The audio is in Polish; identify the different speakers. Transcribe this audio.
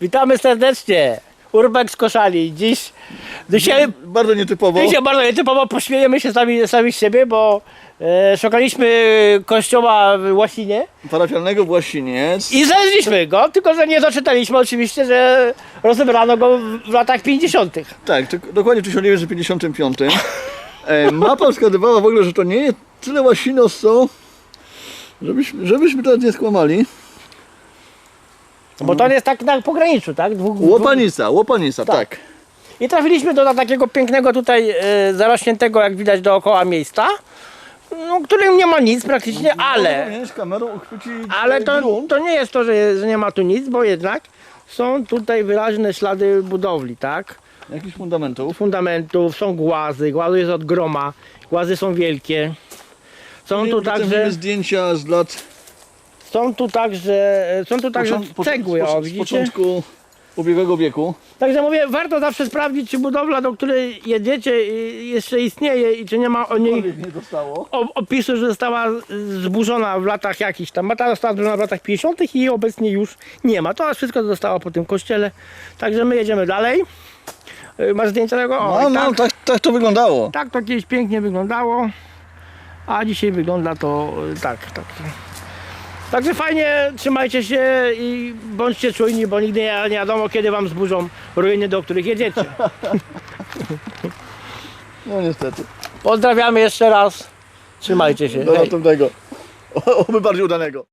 Speaker 1: Witamy serdecznie. Urbex Koszali. Dziś, dzisiaj,
Speaker 2: Bardzo nietypowo.
Speaker 1: dzisiaj bardzo nietypowo pośmiejemy się sami, sami z siebie, bo e, szukaliśmy kościoła w Łasinie
Speaker 2: Parafialnego Właściniec.
Speaker 1: i znaleźliśmy go, tylko że nie doczytaliśmy oczywiście, że rozebrano go w, w latach 50.
Speaker 2: Tak, to, dokładnie 1955. E, mapa wskazywała w ogóle, że to nie jest tyle Łasinos, co... Żebyśmy, żebyśmy teraz nie skłamali.
Speaker 1: Bo to jest tak na pograniczu, tak? Dwóch,
Speaker 2: Łopanica, Łopanica,
Speaker 1: Tak.
Speaker 2: tak.
Speaker 1: I trafiliśmy do takiego pięknego tutaj e, zarośniętego, jak widać dookoła miejsca, no, którym nie ma nic praktycznie, ale...
Speaker 2: Powinieneś kamerą uchwycić
Speaker 1: Ale to,
Speaker 2: grunt.
Speaker 1: to nie jest to, że, że nie ma tu nic, bo jednak są tutaj wyraźne ślady budowli, tak?
Speaker 2: Jakichś fundamentów.
Speaker 1: Fundamentów, są głazy, głazy jest od groma, głazy są wielkie. Są tu także,
Speaker 2: zdjęcia z lat...
Speaker 1: są tu także, są tu także
Speaker 2: począt-
Speaker 1: cegły,
Speaker 2: z,
Speaker 1: o
Speaker 2: z
Speaker 1: widzicie?
Speaker 2: początku ubiegłego wieku.
Speaker 1: Także mówię, warto zawsze sprawdzić, czy budowla, do której jedziecie y, jeszcze istnieje i czy nie ma o niej
Speaker 2: nie dostało.
Speaker 1: o- opisu, że została zburzona w latach jakichś tam. Ta została zburzona w latach 50. i obecnie już nie ma. To wszystko zostało po tym kościele. Także my jedziemy dalej. Y, Masz zdjęcia tego? O, i
Speaker 2: no,
Speaker 1: tak,
Speaker 2: tak, tak to wyglądało.
Speaker 1: tak to kiedyś pięknie wyglądało. A dzisiaj wygląda to y, tak, tak. Także fajnie, trzymajcie się i bądźcie czujni, bo nigdy nie, nie wiadomo kiedy wam zburzą ruiny, do których jedziecie.
Speaker 2: No niestety.
Speaker 1: Pozdrawiamy jeszcze raz. Trzymajcie się.
Speaker 2: Do
Speaker 1: Hej.
Speaker 2: następnego. Oby bardziej udanego.